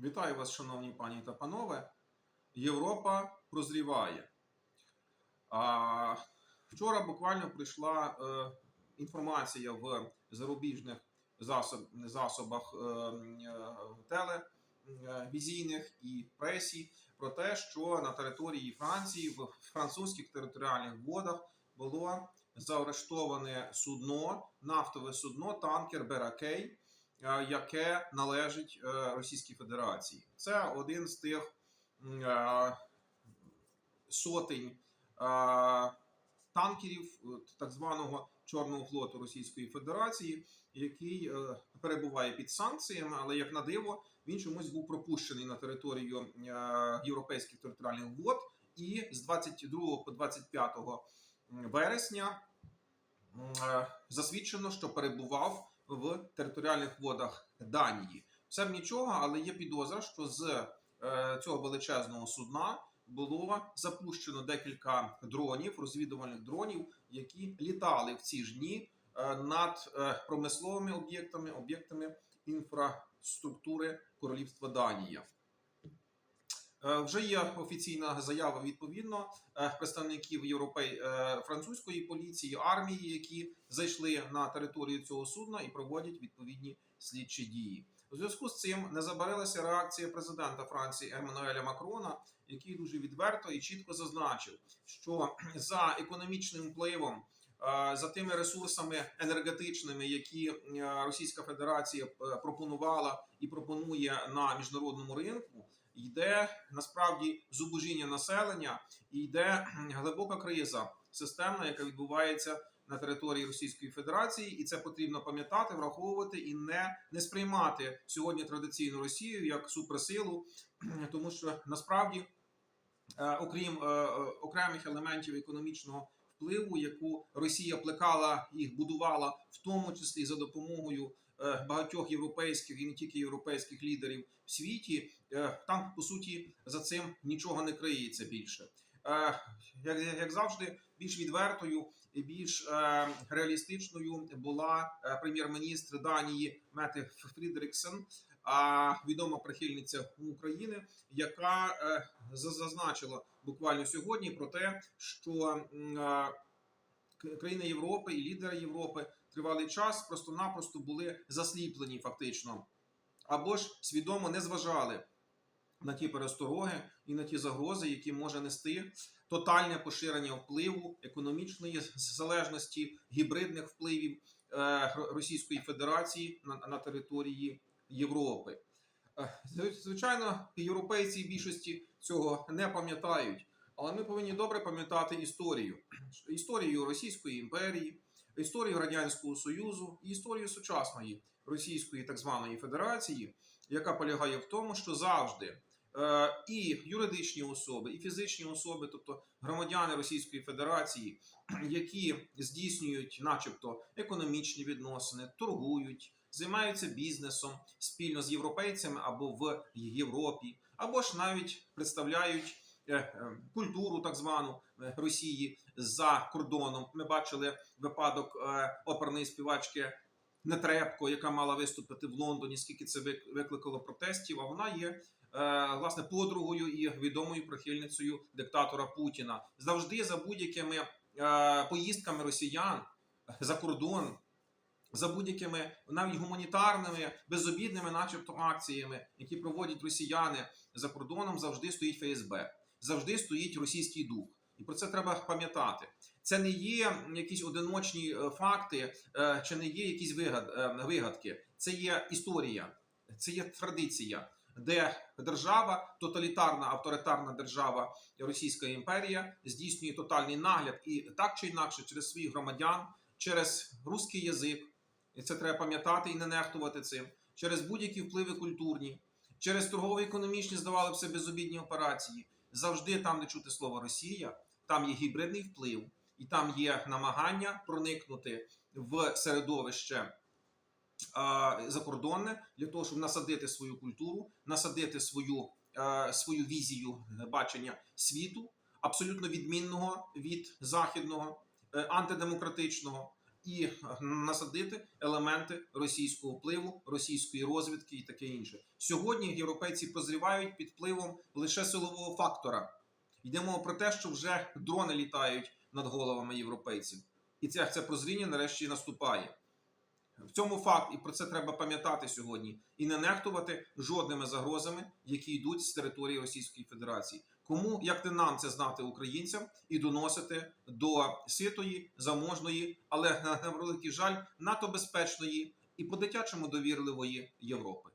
Вітаю вас, шановні пані та панове. Європа прозріває. А, вчора буквально прийшла е, інформація в зарубіжних засоб, засобах е, е, телевізійних і пресі про те, що на території Франції в французьких територіальних водах було заарештоване судно, нафтове судно, танкер Беракей, е, яке належить е, Російській Федерації. Це один з тих е, сотень е, танкерів е, так званого Чорного флоту Російської Федерації, який е, перебуває під санкціями, але як на диво, він чомусь був пропущений на територію е, європейських територіальних вод, і з 22 по 25 вересня е, засвідчено, що перебував в територіальних водах Данії. Все б нічого, але є підозра, що з е, цього величезного судна було запущено декілька дронів, розвідувальних дронів, які літали в ці ж дні е, над е, промисловими об'єктами, об'єктами інфраструктури Королівства Данія. Е, Вже є офіційна заява відповідно е, представників європей е, французької поліції, армії, які зайшли на територію цього судна і проводять відповідні слідчі дії. У зв'язку з цим не забарилася реакція президента Франції Еммануеля Макрона, який дуже відверто і чітко зазначив, що за економічним впливом, за тими ресурсами енергетичними, які Російська Федерація пропонувала і пропонує на міжнародному ринку, йде насправді зубожіння населення і йде глибока криза системна, яка відбувається на території Російської Федерації, і це потрібно пам'ятати, враховувати і не, не сприймати сьогодні традиційну Росію як суперсилу, тому що насправді, е, окрім е, е, окремих елементів економічного впливу, яку Росія плекала і будувала, в тому числі за допомогою багатьох європейських і не тільки європейських лідерів в світі, е, там по суті за цим нічого не криється більше. Е, Як, як завжди, більш відвертою і більш е, реалістичною була е, прем'єр-міністр Данії Мете Фрідріксен, а відома прихильниця України, яка е, зазначила буквально сьогодні про те, що е, країни Європи і лідери Європи тривалий час просто-напросто були засліплені фактично, або ж свідомо не зважали на ті перестороги і на ті загрози, які може нести тотальне поширення впливу економічної залежності, гібридних впливів е, Російської Федерації на, території Європи. Е, Звичайно, європейці в більшості цього не пам'ятають, але ми повинні добре пам'ятати історію: історію Російської імперії, історію Радянського Союзу і історію сучасної Російської так званої Федерації, яка полягає в тому, що завжди е, і юридичні особи, і фізичні особи, тобто громадяни Російської Федерації, які здійснюють, начебто, економічні відносини, торгують, займаються бізнесом спільно з європейцями або в Європі, або ж навіть представляють. Е, Культуру так звану е, Росії за кордоном. Ми бачили випадок е, оперної співачки Нетребко, яка мала виступити в Лондоні, скільки це викликало протестів. А вона є власне подругою і відомою прихильницею диктатора Путіна. Завжди за будь-якими поїздками росіян за кордон, за будь-якими навіть гуманітарними, безобідними, начебто, акціями, які проводять росіяни за кордоном, завжди стоїть ФСБ, завжди стоїть російський дух. І про це треба пам'ятати. Це не є якісь одиночні е, факти, е, чи не є якісь е, вигадки. Це є історія, це є традиція, де держава, тоталітарна авторитарна держава Російська імперія здійснює тотальний нагляд і так чи інакше через своїх громадян, через русський язик, і це треба пам'ятати і не нехтувати цим, через будь-які впливи культурні, через торгово-економічні, здавалося б, безобідні операції. Завжди там, де чути слово Росія, там є гібридний вплив, і там є намагання проникнути в середовище а, закордонне для того, щоб насадити свою культуру, насадити свою, е, свою візію бачення світу, абсолютно відмінного від західного, е, антидемократичного, і насадити елементи російського впливу, російської розвідки і таке інше. Сьогодні європейці прозрівають під впливом лише силового фактора. Йде мова про те, що вже дрони літають над головами європейців, і це, це прозріння нарешті наступає. В цьому факт, і про це треба пам'ятати сьогодні, і не нехтувати жодними загрозами, які йдуть з території Російської Федерації. Кому як не нам це знати українцям і доносити до ситої, заможної, але на великий жаль, НАТО безпечної і по дитячому довірливої Європи.